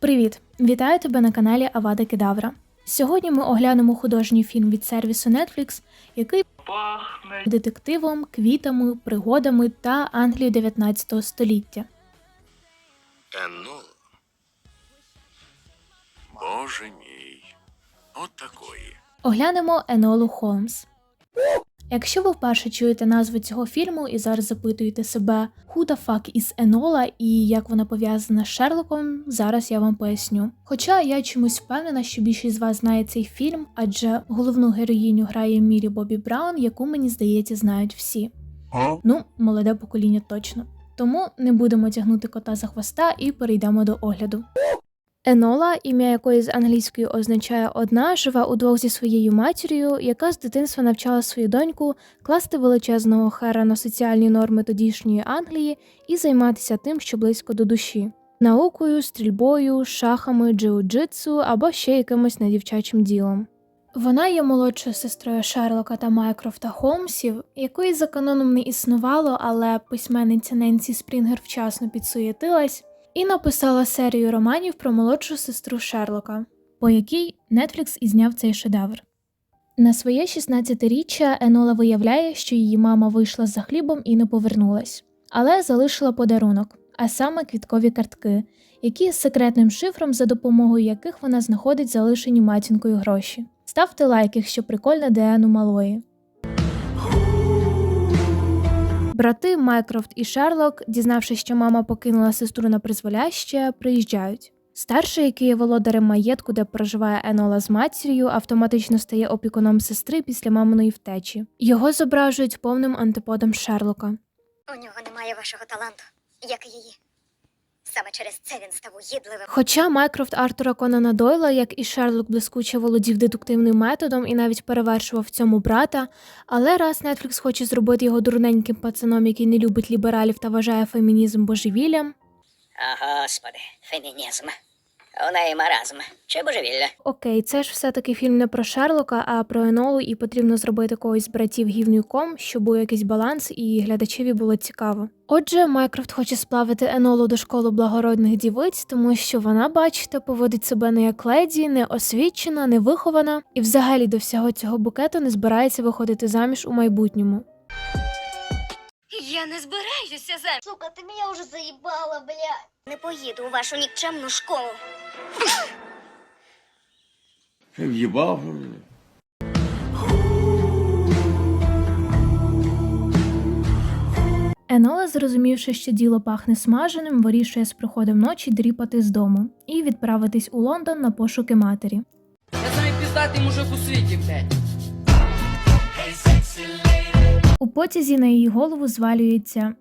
Привіт! Вітаю тебе на каналі Авада Кедавра. Сьогодні ми оглянемо художній фільм від сервісу Netflix, який пахне. детективом, квітами, пригодами та Англією 19 століття. Енол. Боже мій. От такої. Оглянемо Енолу Холмс. Якщо ви вперше чуєте назву цього фільму і зараз запитуєте себе «Who the fuck is Енола» і як вона пов'язана з Шерлоком, зараз я вам поясню. Хоча я чомусь впевнена, що більшість з вас знає цей фільм, адже головну героїню грає Мілі Бобі Браун, яку мені здається знають всі. Ну, молоде покоління точно. Тому не будемо тягнути кота за хвоста і перейдемо до огляду. Енола, ім'я якої з англійської означає одна, живе удвох зі своєю матір'ю, яка з дитинства навчала свою доньку класти величезного хера на соціальні норми тодішньої Англії і займатися тим, що близько до душі. Наукою, стрільбою, шахами, джиу-джитсу або ще якимось недівчачим ділом. Вона є молодшою сестрою Шерлока та Майкрофта Холмсів, якої за каноном не існувало, але письменниця Ненсі Спрінгер вчасно підсуєтилась і написала серію романів про молодшу сестру Шерлока, по якій Netflix і зняв цей шедевр. На своє 16-річчя Енола виявляє, що її мама вийшла за хлібом і не повернулась, але залишила подарунок, а саме квіткові картки, які з секретним шифром, за допомогою яких вона знаходить залишені матінкою гроші. Ставте лайк, якщо прикольно Деану Малої. Брати Майкрофт і Шерлок, дізнавшись, що мама покинула сестру на призволяще, приїжджають. Старший, який є володарем маєтку, де проживає Енола з матір'ю, автоматично стає опікуном сестри після маминої втечі. Його зображують повним антиподом Шерлока. У нього немає вашого таланту, як і її. Саме через це він став уїдливим. Хоча Майкрофт Артура Конана Дойла, як і Шерлок, блискуче володів дедуктивним методом і навіть перевершував в цьому брата, але раз Нетфлікс хоче зробити його дурненьким пацаном, який не любить лібералів та вважає фемінізм божевіллям, О, господи, фемінізм. У неї маразм чи божевілля. Окей, це ж все-таки фільм не про Шерлока, а про Енолу, і потрібно зробити когось з братів гівнюком, щоб був якийсь баланс і глядачеві було цікаво. Отже, Майкрофт хоче сплавити Енолу до школи благородних дівиць, тому що вона, бачите, поводить себе не як леді, не освічена, не вихована, і взагалі до всього цього букету не збирається виходити заміж у майбутньому. Я не збираюся заміж. Сука, ти мене вже заїбала, бля. Не поїду у вашу нікчемну школу. В'їбав. Енола, зрозумівши, що діло пахне смаженим, вирішує з приходом ночі дріпати з дому і відправитись у Лондон на пошуки матері. Я самий піздатий мужик у світі, блядь. У потязі на її голову звалюється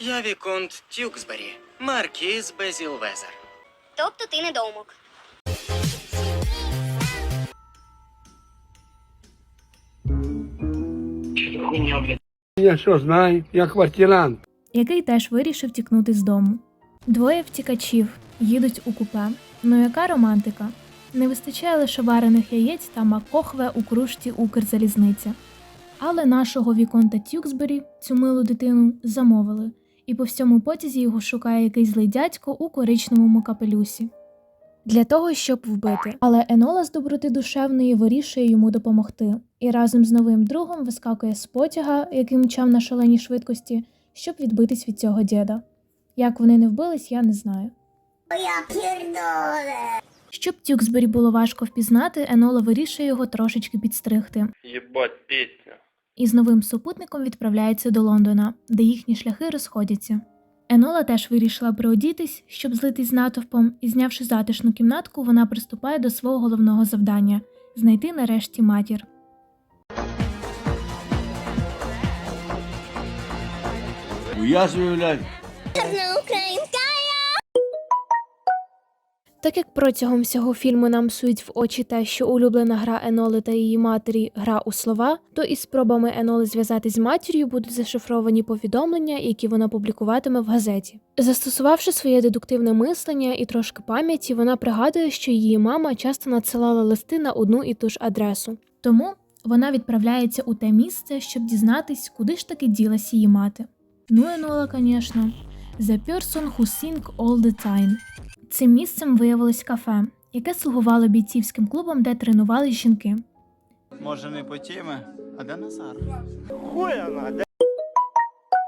Я Віконт Тюксбері, маркіз Безілвезер. Тобто ти недоумок. Я що знаю, я квартирант. який теж вирішив тікнути з дому. Двоє втікачів їдуть у купе. Ну яка романтика? Не вистачає лише варених яєць та макохве у кружці Укрзалізниця. Але нашого Віконта Тюксбері, цю милу дитину, замовили, і по всьому потязі його шукає якийсь злий дядько у коричневому капелюсі. Для того, щоб вбити. Але Енола з доброти душевної вирішує йому допомогти і разом з новим другом вискакує з потяга, який мчав на шаленій швидкості, щоб відбитись від цього діда. Як вони не вбились, я не знаю. Щоб Тюксбері було важко впізнати, Енола вирішує його трошечки підстригти. Єбать, пісня. І з новим супутником відправляється до Лондона, де їхні шляхи розходяться. Енола теж вирішила приодітись, щоб злитись з натовпом, і знявши затишну кімнатку, вона приступає до свого головного завдання знайти нарешті матір. Я ж. Так як протягом всього фільму нам сують в очі те, що улюблена гра Еноли та її матері гра у слова, то із спробами Еноли зв'язатись з матір'ю будуть зашифровані повідомлення, які вона публікуватиме в газеті. Застосувавши своє дедуктивне мислення і трошки пам'яті, вона пригадує, що її мама часто надсилала листи на одну і ту ж адресу. Тому вона відправляється у те місце, щоб дізнатись, куди ж таки ділась її мати. Ну, Енола, звісно, The person who sing all the time. Цим місцем виявилось кафе, яке слугувало бійцівським клубом, де тренувались жінки. Може не по темі, а де Назар?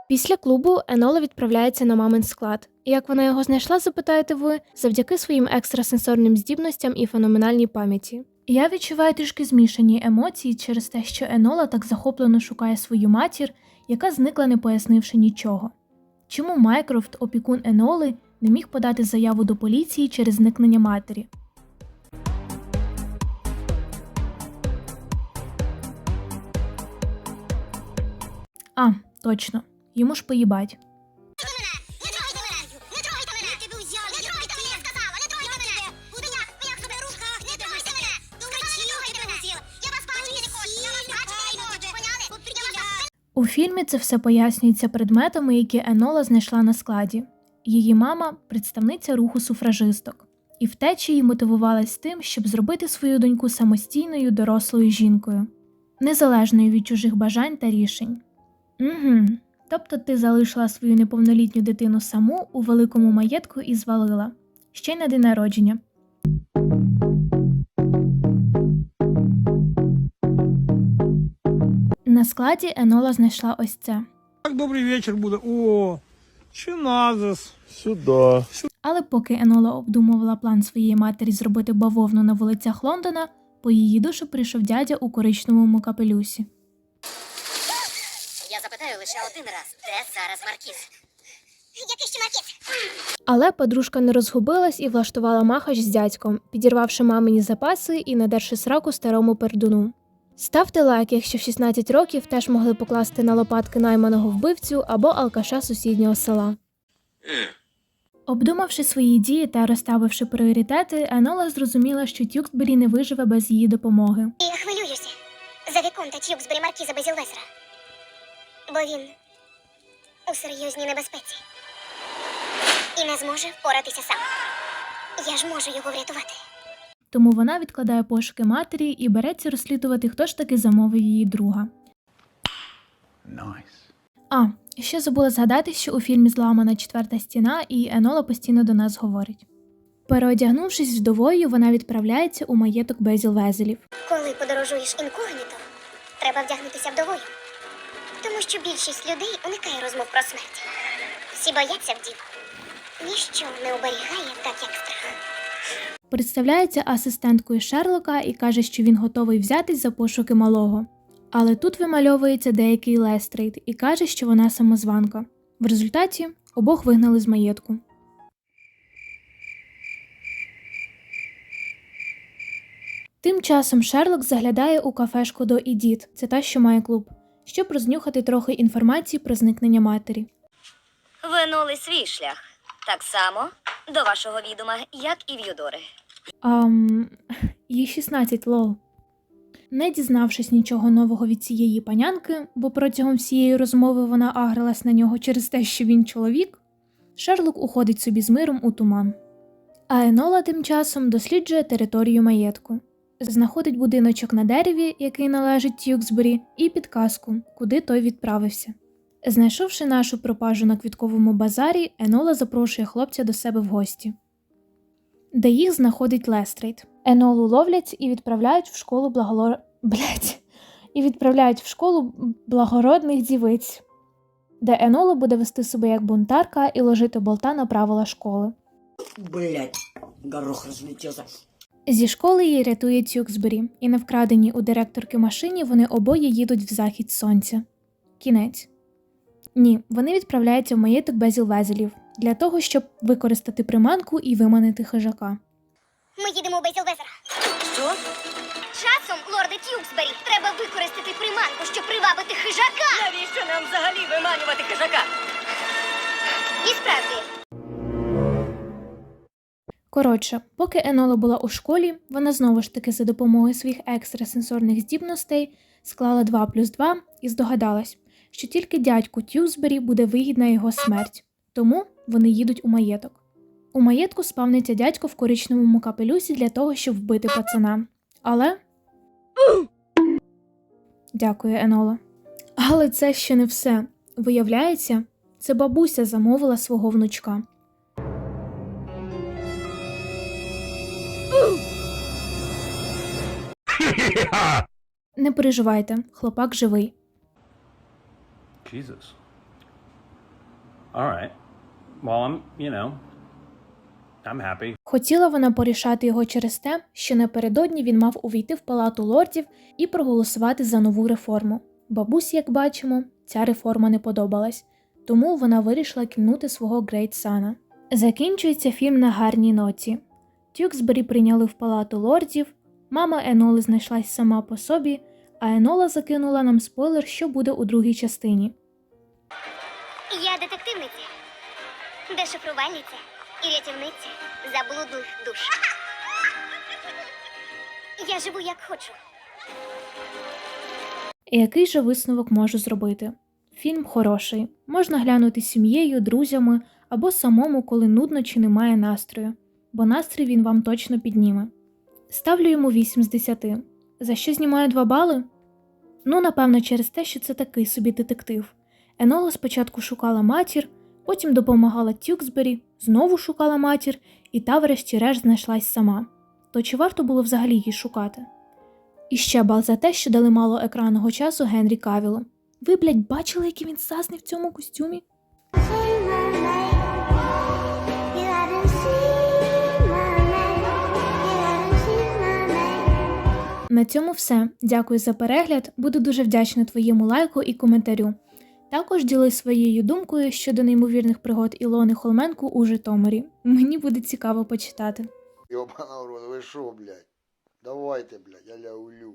Після клубу Енола відправляється на мамин склад. І Як вона його знайшла, запитаєте ви, завдяки своїм екстрасенсорним здібностям і феноменальній пам'яті. Я відчуваю трішки змішані емоції через те, що Енола так захоплено шукає свою матір, яка зникла, не пояснивши нічого. Чому Майкрофт, опікун Еноли, не міг подати заяву до поліції через зникнення матері? А, точно, йому ж поїбать. У фільмі це все пояснюється предметами, які Енола знайшла на складі. Її мама представниця руху суфражисток, і втеча її мотивувалась тим, щоб зробити свою доньку самостійною дорослою жінкою, незалежною від чужих бажань та рішень. Угу. Тобто ти залишила свою неповнолітню дитину саму у великому маєтку і звалила ще й на день народження. На складі Енола знайшла ось це. Так добрий вечір буде. О, чиназис. Сюда. Але поки Енола обдумувала план своєї матері зробити бавовну на вулицях Лондона, по її душу прийшов дядя у коричневому капелюсі. Я запитаю лише один раз, де зараз Маркіз? Який ще Маркіз? Але подружка не розгубилась і влаштувала махач з дядьком, підірвавши мамині запаси і надерши сраку старому пердуну. Ставте лайк, якщо в 16 років теж могли покласти на лопатки найманого вбивцю або алкаша сусіднього села. Обдумавши свої дії та розставивши пріоритети, Енола зрозуміла, що Тюксбері не виживе без її допомоги. Я хвилююся за Віконта Тюксбері Маркіза Безілвезера. Бо він у серйозній небезпеці. І не зможе впоратися сам. Я ж можу його врятувати. Тому вона відкладає пошуки матері і береться розслідувати, хто ж таки замовив її друга. А, ще забула згадати, що у фільмі зламана четверта стіна, і Енола постійно до нас говорить. Переодягнувшись вдовою, вона відправляється у маєток Безіл Везелів. Коли подорожуєш інкогніто, треба вдягнутися вдовою. Тому що більшість людей уникає розмов про смерть. Всі бояться вдів. Ніщо не оберігає так, як страх. Представляється асистенткою Шерлока і каже, що він готовий взятись за пошуки малого. Але тут вимальовується деякий Лестрейд і каже, що вона самозванка. В результаті обох вигнали з маєтку. Тим часом Шерлок заглядає у кафешку до Ідіт, це та, що має клуб, щоб рознюхати трохи інформації про зникнення матері. Винули свій шлях. Так само до вашого відома, як і в Юдори. Ам, їй 16 лол. Не дізнавшись нічого нового від цієї панянки, бо протягом всієї розмови вона агрилась на нього через те, що він чоловік, Шерлок уходить собі з миром у туман. А Енола тим часом досліджує територію маєтку, знаходить будиночок на дереві, який належить Тюксбері, і підказку, куди той відправився. Знайшовши нашу пропажу на квітковому базарі, Енола запрошує хлопця до себе в гості де їх знаходить Лестрейд. Енолу ловлять і відправляють в школу благолор... Блять. І відправляють в школу благородних дівиць, де Енола буде вести себе як бунтарка і ложити болта на правила школи. Блять, горох розлетівся. Зі школи її рятує Тюксбері, і на вкраденій у директорки машині вони обоє їдуть в захід сонця. Кінець. Ні, вони відправляються в маєток Безіл Везелів для того, щоб використати приманку і виманити хижака. Ми їдемо у Безілвезера. Що? Часом, лорде Тюксбері, треба використати приманку, щоб привабити хижака. Навіщо нам взагалі виманювати хижака? І справді, Коротше, поки Енола була у школі, вона знову ж таки за допомогою своїх екстрасенсорних здібностей склала 2 плюс 2 і здогадалась, що тільки дядьку Тюзбері буде вигідна його смерть, тому вони їдуть у маєток. У маєтку спавниться дядько в коричневому капелюсі для того, щоб вбити пацана. Але. Дякую, Енола. Але це ще не все. Виявляється, це бабуся замовила свого внучка. Не переживайте, хлопак живий. Jesus. All right. Well, I'm, you know, I'm happy. Хотіла вона порішати його через те, що напередодні він мав увійти в палату лордів і проголосувати за нову реформу. Бабусі, як бачимо, ця реформа не подобалась, тому вона вирішила кінути свого Грейтсана. Закінчується фільм на гарній ноті. Тюксбері прийняли в палату лордів, мама Еноли знайшлась сама по собі, а Енола закинула нам спойлер, що буде у другій частині. Я детективниця, дешифрувальниця і рятівниця заблудлих душ. Я живу як хочу. Який же висновок можу зробити? Фільм хороший, можна глянути з сім'єю, друзями або самому, коли нудно чи немає настрою, бо настрій він вам точно підніме. Ставлю йому 8 з 10. За що знімаю 2 бали? Ну, напевно, через те, що це такий собі детектив. Енола спочатку шукала матір, потім допомагала Тюксбері, знову шукала матір, і та, врешті-решт, знайшлась сама. То чи варто було взагалі її шукати? І ще бал за те, що дали мало екранного часу Генрі Кавілу. Ви, блядь, бачили, який він сасний в цьому костюмі? На цьому все. Дякую за перегляд. Буду дуже вдячна твоєму лайку і коментарю. Також ділись своєю думкою щодо неймовірних пригод Ілони Холменко у Житомирі. Мені буде цікаво почитати. Ёбана в вы шо, блядь? Давайте, блядь, я улю.